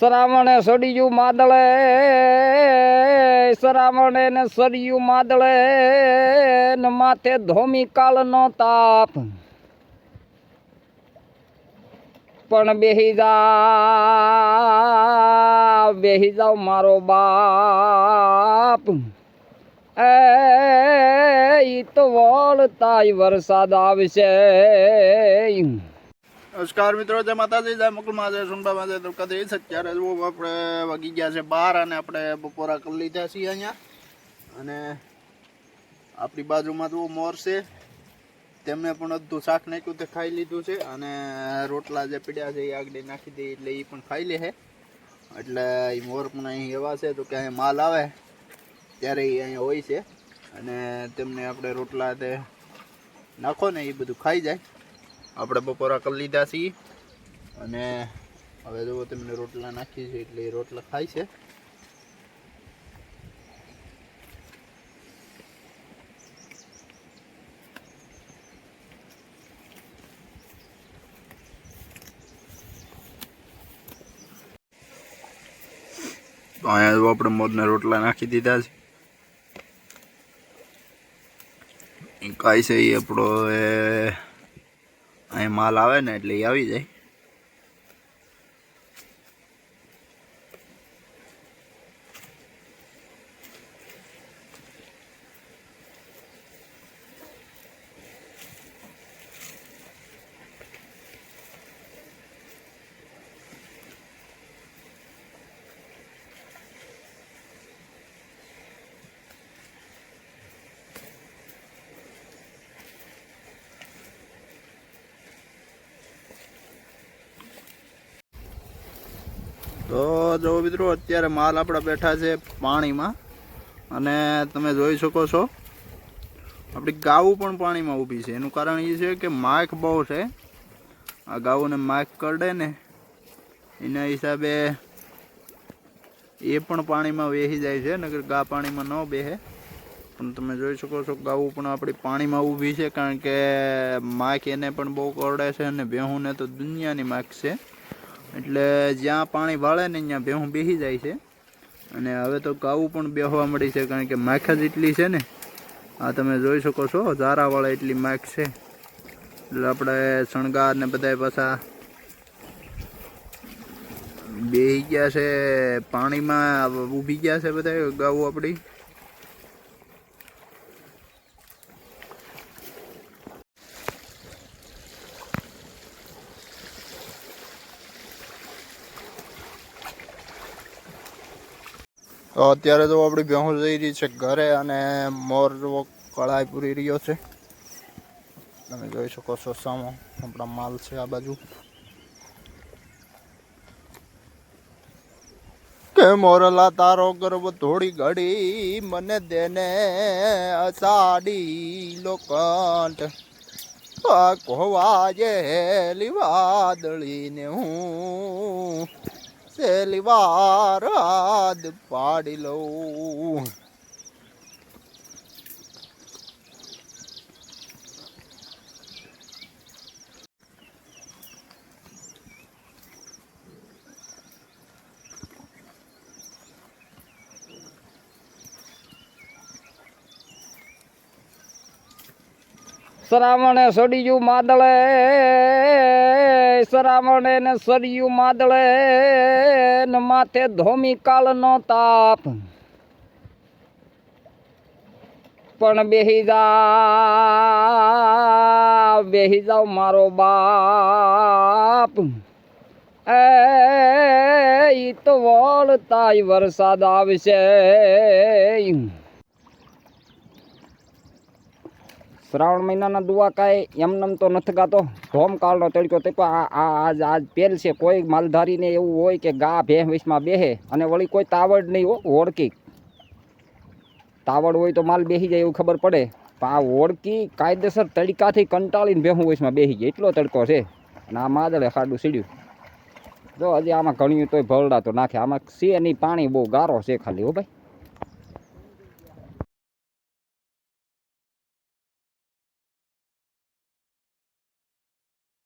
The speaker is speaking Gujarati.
સરામણે સડિયું માદળે સરામણે ને સડિયું માદળે ને માથે ધોમી કાળનો તાપ. પણ બેહી જા બેહી જાવ મારો બાપ. એ તો વળતાય વરસાદ આવશે. નમસ્કાર મિત્રો, જય માતાજી, જય મુકુલમાં જય સુનબામાં જય દ્વારકાધીશ અત્યારે જો આપણે વાગી ગયા છે બહાર અને આપણે બપોરા કરી લીધા છીએ અહીંયા. અને આપણી બાજુમાં જુઓ મોર છે. તેમને પણ અડધું શાક નાખ્યું તે ખાઈ લીધું છે. અને રોટલા જે પીડ્યા છે એ આગળ નાખી દે એટલે એ પણ ખાઈ લે છે એટલે એ મોર પણ અહીં એવા છે, તો કે અહીં માલ આવે ત્યારે એ અહીંયા હોય છે. અને તેમને આપણે રોટલા તે નાખો ને એ બધું ખાઈ જાય. આપણે બપોરા કરી લીધા છીએ. અને હવે જો તેમને રોટલા નાખી છે એટલે એ રોટલા ખાય છે. તો અહીંયા આપણે મોરને રોટલા નાખી દીધા છે. કાય છે એ આપણો એ અહીં માલ આવે ને એટલે એ આવી જાય. તો જો મિત્રો, અત્યારે માલ આપણા બેઠા છે પાણીમાં. અને તમે જોઈ શકો છો, આપણી ગાવું પણ પાણીમાં ઊભી છે. એનું કારણ એ છે કે માખ બહુ છે. આ ગાઉને માખ કરડે ને, એના હિસાબે એ પણ પાણીમાં વેહી જાય છે નગર ગા પાણીમાં ન બેહે. પણ તમે જોઈ શકો છો ગાવું પણ આપણી પાણીમાં ઊભી છે, કારણ કે માખ એને પણ બહુ કરડે છે અને બેહુને તો દુનિયાની માખ છે. એટલે જ્યાં પાણી વાળે ને ત્યાં ભેહું બેસી જાય છે. અને હવે તો કાવું પણ બેહવા મળી છે, કારણ કે માખ જ એટલી છે ને, આ તમે જોઈ શકો છો, ઝારાવાળા એટલી માખ છે. એટલે આપણે શણગાર ને બધા પાછા બેહી ગયા છે, પાણીમાં ઊભી ગયા છે બધા ગાવું આપણી અત્યારે તો આપણી ભેહું જઈ રહી છે ઘરે અને મોર જેવો કળાઈ પૂરી રહ્યો છે. તમે જોઈ શકો છો સામો આપણા માલ છે આ બાજુ. કે મોરલા તારો ગર્વ થોડી ઘડી, મને દેને અસાડી લોખંડ કોવાજે કોવા જે વાદળીને હું સેલી વાર હાથ પાડી લઉં સરામણે જુ માદળે. સરામણે ને સરિયું માદળે ને માથે ધોમી કાળનો તાપ. પણ બેહી જા બેહી જાવ મારો બાપ. એ તો વળતાય વરસાદ આવશે. શ્રાવણ મહિનાના દુઆ કાંઈ એમનેમ તો નથી ગાતો. ધોમ કાળનો તડકો તડકો આ આજ આજ પેલ છે, કોઈ માલધારીને એવું હોય કે ગા ભેં વિશમાં બેહે અને વળી કોઈ તાવડ નહીં હો ઓળકી તાવડ હોય તો માલ બેસી જાય એવું ખબર પડે. પણ આ ઓળકી કાયદેસર તડકાથી કંટાળીને ભેહું વિશમાં બેસી જાય. એટલો તડકો છે. અને આ માદળે ખાડું સીડ્યું. જો હજી આમાં ઘણ્યું તોય ભરડા તો નાખે. આમાં છે નહીં, પાણી બહુ ગારો છે ખાલી હો ભાઈ.